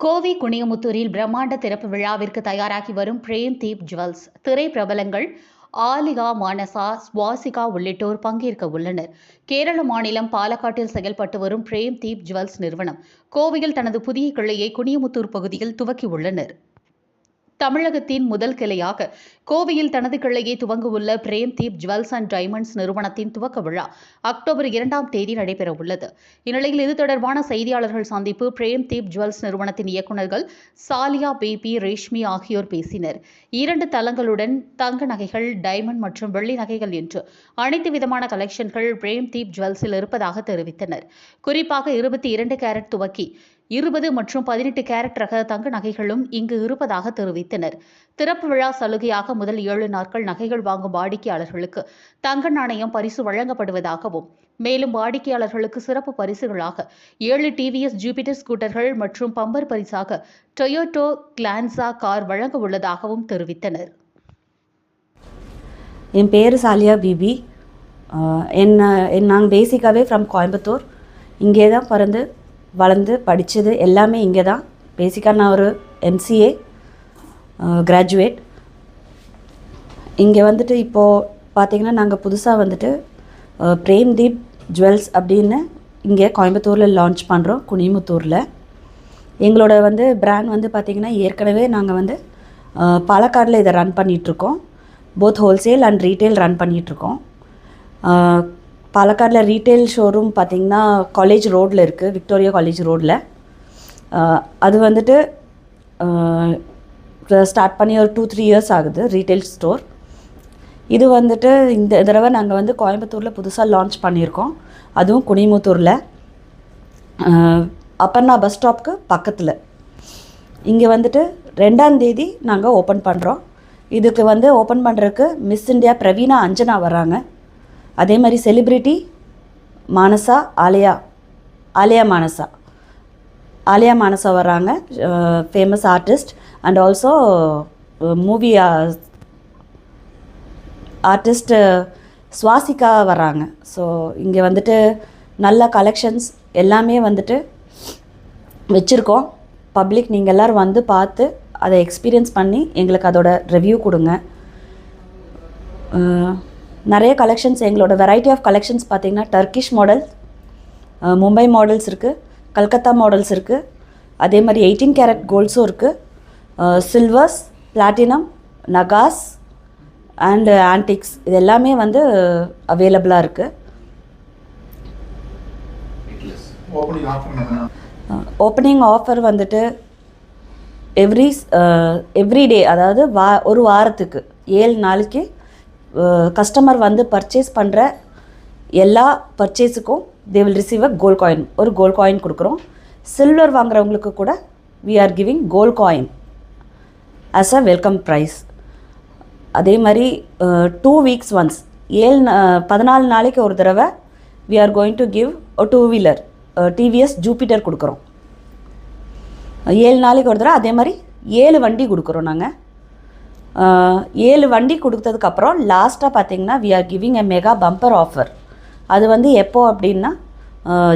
கோவை குனியமுத்தூரில் பிரம்மாண்ட திறப்பு விழாவிற்கு தயாராகி வரும் பிரேம் தீப் ஜுவல்ஸ் திரை பிரபலங்கள் ஆலிகா மானசா ஸ்வாசிகா உள்ளிட்டோர் பங்கேற்க உள்ளனர். கேரள மாநிலம் பாலக்காட்டில் செயல்பட்டு வரும் பிரேம் தீப் ஜுவல்ஸ் நிறுவனம் கோவையில் தனது புதிய கிளையை குனியமுத்தூர் பகுதியில் துவக்கியுள்ளனர் தமிழகத்தின் முதல் கிளையாக கோவையில் தனது கிளையை துவங்கவுள்ள Prem Deep jewels and diamonds நிறுவனத்தின் துவக்க விழா அக்டோபர் இரண்டாம் தேதி நடைபெறவுள்ளது. இந்நிலையில் இது தொடர்பான செய்தியாளர்கள் சந்திப்பு பிரேம் தீப் ஜுவல்ஸ் நிறுவனத்தின் இயக்குநர்கள் சாலியா பேபி ரேஷ்மி ஆகியோர் பேசினர். இரண்டு தளங்களுடன் தங்க நகைகள் டைமண்ட் மற்றும் வெள்ளி நகைகள் என்று அனைத்து விதமான கலெக்ஷன்கள் பிரேம் தீப் ஜுவல்ஸில் இருப்பதாக தெரிவித்தனர். குறிப்பாக இருபத்தி இரண்டு கேரட் துவக்கி இருபது மற்றும் பதினெட்டு கேரட் ரக தங்க நகைகளும் இங்கு இருப்பதாக தெரிவித்தனர். திறப்பு விழா சலுகையாக முதல் ஏழு நாட்கள் நகைகள் வாங்கும் வாடிக்கையாளர்களுக்கு தங்க நாணயம் பரிசு வழங்கப்படுவதாகவும் மேலும் வாடிக்கையாளர்களுக்கு சிறப்பு பரிசுகளாக ஏழு டிவிஎஸ் ஜூபிட்டர் ஸ்கூட்டர்கள் மற்றும் பம்பர் பரிசாக டொயோட்டோ கிளான்சா கார் வழங்க உள்ளதாகவும் தெரிவித்தனர். என் பேர் சாலியா பிபி. என்ன என் நாங்கள் பேசிக்காகவே ஃப்ரம் கோயம்புத்தூர். இங்கே தான் பிறந்து வளர்ந்து படித்தது எல்லாமே இங்கே தான். பேசிக்காக நான் ஒரு எம்சிஏ கிராஜுவேட் இங்கே வந்துட்டு இப்போது பார்த்திங்கன்னா நாங்கள் புதுசாக வந்துட்டு பிரேம்தீப் ஜுவல்ஸ் அப்படின்னு இங்கே கோயம்புத்தூரில் லான்ச் பண்ணுறோம் குனிமுத்தூரில். எங்களோட வந்து பிராண்ட் வந்து பார்த்திங்கன்னா ஏற்கனவே நாங்கள் வந்து பாலக்காடில் இதை ரன் பண்ணிகிட்ருக்கோம் both wholesale and retail run பண்ணிகிட்ருக்கோம் பாலக்காடில் ரீட்டைல் ஷோரூம் பார்த்திங்கன்னா காலேஜ் ரோட்டில் இருக்குது விக்டோரியா காலேஜ் ரோட்டில் அது வந்துட்டு ஸ்டார்ட் பண்ணி ஒரு டூ த்ரீ இயர்ஸ் ஆகுது ரீட்டைல் ஸ்டோர் இது வந்துட்டு இந்த தடவை நாங்கள் வந்து கோயம்புத்தூரில் புதுசாக லான்ச் பண்ணியிருக்கோம். அதுவும் குனிமுத்தூரில் அப்பர்ணா பஸ் ஸ்டாப்க்கு பக்கத்தில். இங்கே வந்துட்டு ரெண்டாந்தேதி நாங்கள் ஓப்பன் பண்ணுறோம் இதுக்கு வந்து ஓப்பன் பண்ணுறதுக்கு மிஸ் இந்தியா பிரவீனா அஞ்சனா வராங்க அதே மாதிரி செலிப்ரிட்டி மானசா ஆலயா ஆலயா மானசா. ஆலயா மானசா வராங்க famous artist and also movie artist Swasika வராங்க ஸோ இங்கே வந்துட்டு நல்ல கலெக்ஷன்ஸ் எல்லாமே வந்துட்டு வச்சுருக்கோம். பப்ளிக் நீங்கள் எல்லோரும் வந்து பார்த்து அதை எக்ஸ்பீரியன்ஸ் பண்ணி எங்களுக்கு அதோட ரிவ்யூ கொடுங்க. நிறைய கலெக்ஷன்ஸ் எங்களோட வெரைட்டி ஆஃப் கலெக்ஷன்ஸ் பார்த்தீங்கன்னா டர்க்கிஷ் மாடல் மும்பை மாடல்ஸ் இருக்குது கல்கத்தா மாடல்ஸ் இருக்குது அதே மாதிரி எயிட்டீன் கேரட் கோல்ட்ஸும் இருக்குது சில்வர்ஸ் பிளாட்டினம் நகாஸ் அண்டு ஆன்டிக்ஸ் இது எல்லாமே வந்து அவைலபிளாக இருக்குது ஓப்பனிங் ஆஃபர் வந்துட்டு எவ்ரி எவ்ரி டே அதாவது வா ஒரு வாரத்துக்கு ஏழு நாளைக்கு கஸ்டமர் வந்து பர்ச்சேஸ் பண்ணுற எல்லா பர்ச்சேஸுக்கும் they will receive a gold coin ஒரு கோல்ட் காயின் கொடுக்குறோம். சில்வர் வாங்குறவங்களுக்கு கூட we are giving gold coin as a welcome prize அதே மாதிரி டூ வீக்ஸ் ஒன்ஸ் ஏழு நா- பதினாலு நாளைக்கு ஒரு தடவை we are going to give two wheeler TVS Jupiter கொடுக்குறோம். ஏழு நாளைக்கு ஒரு தடவை அதே மாதிரி ஏழு வண்டி கொடுக்குறோம் நாங்கள் ஏழு வண்டி கொடுத்ததுக்கப்புறம் லாஸ்ட்டாக பார்த்தீங்கன்னா we are giving a mega bumper offer அது வந்து எப்போ அப்படின்னா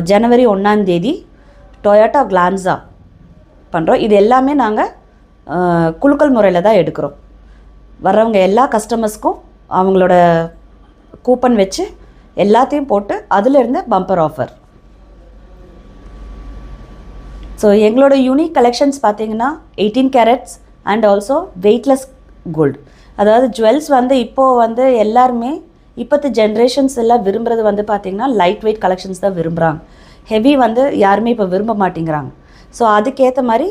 ஜனவரி ஒன்றாந்தேதி டொயோட்டா கிளான்ஸா பண்ணுறோம் இது எல்லாமே நாங்கள் குலுக்கல் முறையில் தான் எடுக்கிறோம். வர்றவங்க எல்லா கஸ்டமர்ஸ்க்கும் அவங்களோட கூப்பன் வச்சு எல்லாத்தையும் போட்டு அதிலிருந்து பம்பர் ஆஃபர் ஸோ எங்களோட யூனிக் கலெக்ஷன்ஸ் பார்த்தீங்கன்னா eighteen carats and also weightless gold அதாவது ஜுவல்ஸ் வந்து இப்போது வந்து எல்லாருமே இப்போத்து ஜென்ரேஷன்ஸ் எல்லாம் விரும்புறது வந்து பார்த்திங்கன்னா லைட் வெயிட் கலெக்ஷன்ஸ் தான் விரும்புகிறாங்க ஹெவி வந்து யாருமே இப்போ விரும்ப மாட்டேங்கிறாங்க. ஸோ அதுக்கேற்ற மாதிரி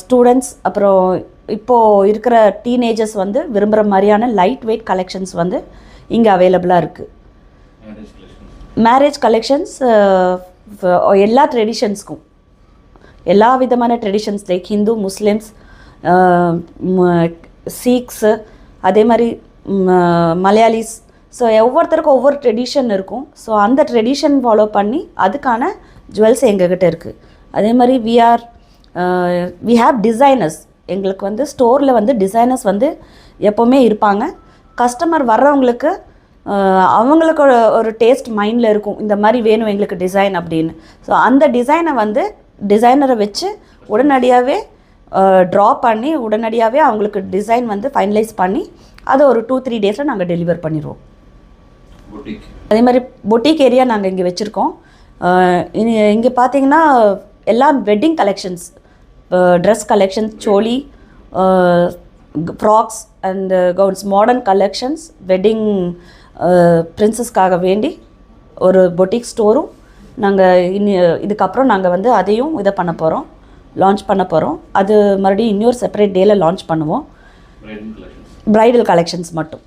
ஸ்டூடெண்ட்ஸ் அப்புறம் இப்போது இருக்கிற டீனேஜர்ஸ் வந்து விரும்புகிற மாதிரியான லைட் வெயிட் கலெக்ஷன்ஸ் வந்து இங்கே அவைலபிளாக இருக்குது மேரேஜ் கலெக்ஷன்ஸ் எல்லா ட்ரெடிஷன்ஸ்க்கும் எல்லா விதமான traditions like Hindu Muslims Sikhs அதே மாதிரி மலையாளிஸ் ஸோ ஒவ்வொருத்தருக்கும் ஒவ்வொரு ட்ரெடிஷன் இருக்கும். ஸோ அந்த ட்ரெடிஷன் ஃபாலோ பண்ணி அதுக்கான ஜுவல்ஸ் எங்ககிட்ட இருக்குது அதே மாதிரி we are we have designers எங்களுக்கு வந்து ஸ்டோரில் வந்து டிசைனர்ஸ் வந்து எப்போவுமே இருப்பாங்க. கஸ்டமர் வர்றவங்களுக்கு அவங்களுக்கு ஒரு ஒரு டேஸ்ட் மைண்டில் இருக்கும். இந்த மாதிரி வேணும் எங்களுக்கு டிசைன் அப்படின்னு. ஸோ அந்த டிசைனை வந்து டிசைனரை வச்சு உடனடியாகவே ட்ரா பண்ணி உடனடியாகவே அவங்களுக்கு டிசைன் வந்து ஃபைனலைஸ் பண்ணி அதை ஒரு டூ த்ரீ டேஸில் நாங்கள் டெலிவர் பண்ணிடுவோம். அதே மாதிரி பொட்டிக் ஏரியா நாங்கள் இங்கே வச்சுருக்கோம். இங்கே பார்த்தீங்கன்னா எல்லா wedding collections dress collections choli frocks and gowns modern collections wedding பிரின்சஸ்க்காக வேண்டி ஒரு பொட்டிக் ஸ்டோரும் நாங்கள் இனி இதுக்கப்புறம் நாங்கள் வந்து அதையும் இதை பண்ண போகிறோம் லான்ச் பண்ண போகிறோம் அது மறுபடியும் இன்னொரு செப்பரேட் டேயில் லான்ச் பண்ணுவோம். ப்ரைடல் கலெக்ஷன்ஸ் மட்டும்.